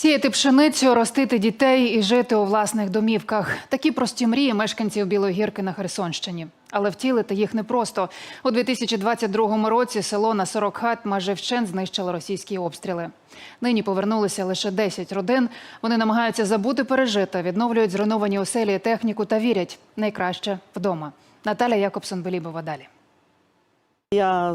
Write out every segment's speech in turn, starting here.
Сіяти пшеницю, ростити дітей і жити у власних домівках. Такі прості мрії мешканців Білої гірки на Херсонщині. Але втілити їх непросто. У 2022 році село на 40 хат майже вщент знищили російські обстріли. Нині повернулися лише 10 родин. Вони намагаються забути пережите, відновлюють зруйновані оселі техніку та вірять – найкраще вдома. Наталя Якобсон Белібова далі. Я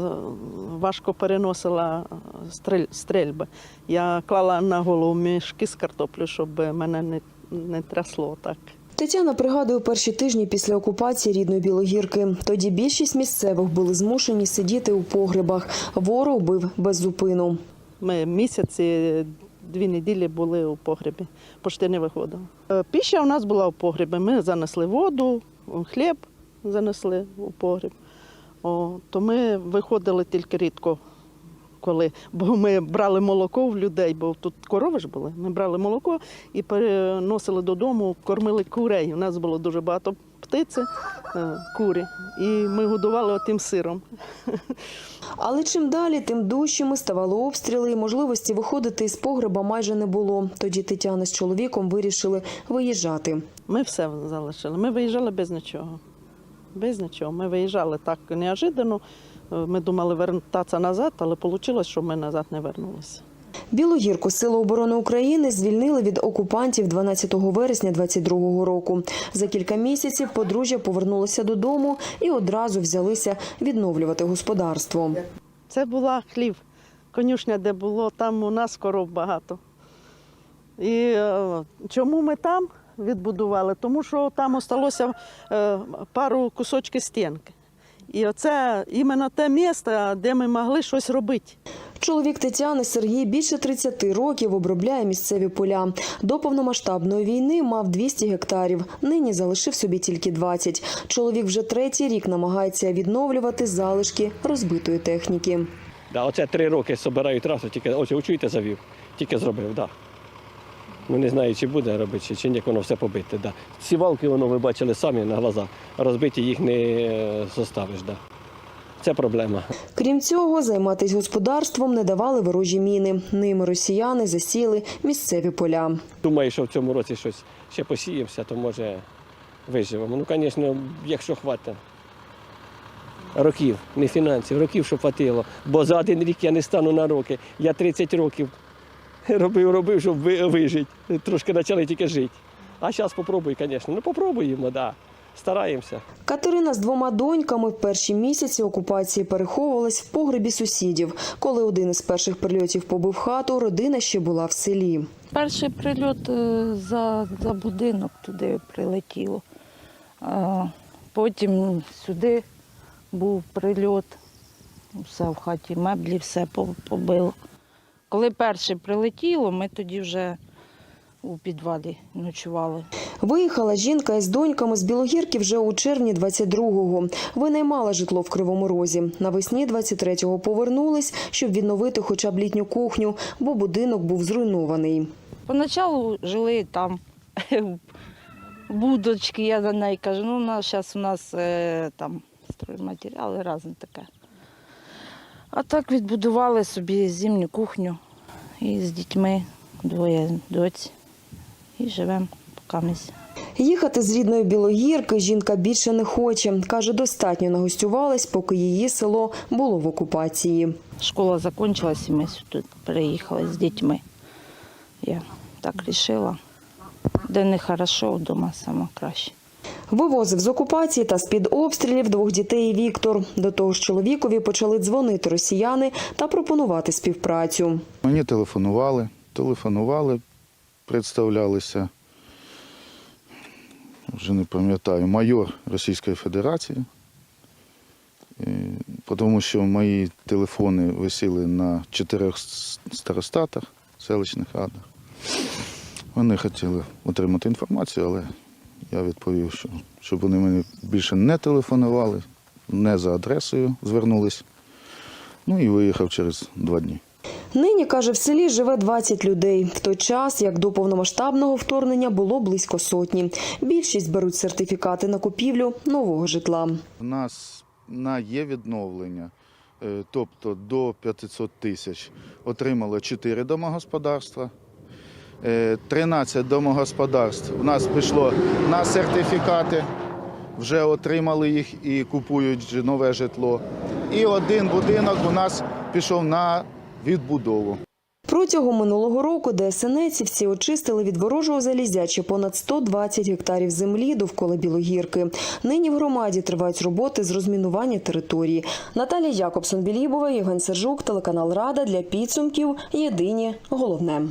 важко переносила е, стрель, стрельби. Я клала на голову мішки з картоплю, щоб мене не, не трясло так. Тетяна пригадує перші тижні після окупації рідної Білогірки. Тоді більшість місцевих були змушені сидіти у погребах. Ворог бив без зупину. Ми місяці, дві неділі були у погребі, почти не виходили. Е, Піща у нас була у погребі. Ми занесли воду, хліб занесли у погреб. О, то ми виходили тільки рідко, коли, бо ми брали молоко в людей, бо тут корови ж були. Ми брали молоко і переносили додому, кормили курей. У нас було дуже багато птиці, е, курі, і ми годували отим сиром. Але чим далі, тим дужчими ставали обстріли, і можливості виходити із погреба майже не було. Тоді Тетяна з чоловіком вирішили виїжджати. Ми все залишили. Ми виїжджали без нічого. Без нічого. Ми виїжджали так неожиданно. Ми думали вертатися назад, але вийшло, що ми назад не вернулися. Білогірку Сили оборони України звільнили від окупантів 12 вересня 22 року. За кілька місяців подружжя повернулося додому і одразу взялися відновлювати господарство. Це була хлів, конюшня, де було, там у нас коров багато. І е, чому ми там відбудували? Тому що там осталося е, пару кусочків стінки. І оце іменно те місце, де ми могли щось робити. Чоловік Тетяни Сергій більше 30 років обробляє місцеві поля. До повномасштабної війни мав 200 гектарів. Нині залишив собі тільки 20. Чоловік вже третій рік намагається відновлювати залишки розбитої техніки. Да, оце три роки збираю трасу, тільки ось чуєте, завів, тільки зробив, да. Ну не знаю, чи буде робити, чи, як воно все побите. Да. Ці валки, воно ви бачили самі на глаза, розбиті їх не е, заставиш. Да. Це проблема. Крім цього, займатися господарством не давали ворожі міни. Ними росіяни засіли місцеві поля. Думаю, що в цьому році щось ще посіємося, то може виживемо. Ну, звісно, якщо хватить. Років, не фінансів, років, щоб хватило. Бо за один рік я не стану на роки. Я 30 років робив, робив, щоб ви- вижити. Трошки почали тільки жити. А зараз спробую, звісно. Ну, попробуємо, так. Да. Стараємося. Катерина з двома доньками в перші місяці окупації переховувалась в погребі сусідів. Коли один із перших прильотів побив хату, родина ще була в селі. Перший прильот е, за, за будинок туди прилетіло. А потім сюди був прильот. Все в хаті, меблі, все побило. Коли перший прилетіло, ми тоді вже у підвалі ночували. Виїхала жінка із доньками з Білогірки вже у червні 22-го. Винаймала житло в Кривому Розі. Навесні 23-го повернулись, щоб відновити хоча б літню кухню, бо будинок був зруйнований. Поначалу жили там будочки, я за неї кажу, ну у нас зараз у нас е, там стройматеріали разом таке. А так відбудували собі зимню кухню і з дітьми двоє доць. І живемо поки Їхати з рідної Білогірки жінка більше не хоче. Каже, достатньо нагостювалась, поки її село було в окупації. Школа закінчилась і ми сюди переїхали з дітьми. Я так вирішила. Де не хорошо, вдома саме краще. Вивозив з окупації та з-під обстрілів двох дітей Віктор. До того ж чоловікові почали дзвонити росіяни та пропонувати співпрацю. Мені телефонували, телефонували, представлялися, вже не пам'ятаю, майор Російської Федерації, тому що мої телефони висіли на чотирьох старостатах, селищних радах. Вони хотіли отримати інформацію, але я відповів, що щоб вони мені більше не телефонували, не за адресою звернулись. Ну і виїхав через два дні. Нині, каже, в селі живе 20 людей. В той час, як до повномасштабного вторгнення, було близько сотні. Більшість беруть сертифікати на купівлю нового житла. У нас на є відновлення, е, тобто до 500 тисяч отримало 4 домогосподарства. Е, 13 домогосподарств у нас пішло на сертифікати, вже отримали їх і купують нове житло. І один будинок у нас пішов на відбудову. Протягом минулого року ДСНСівці очистили від ворожого залізяча понад 120 гектарів землі довкола Білогірки. Нині в громаді тривають роботи з розмінування території. Наталія Якобсон Білібова, Євген Сержук, телеканал Рада для підсумків. Єдині головне.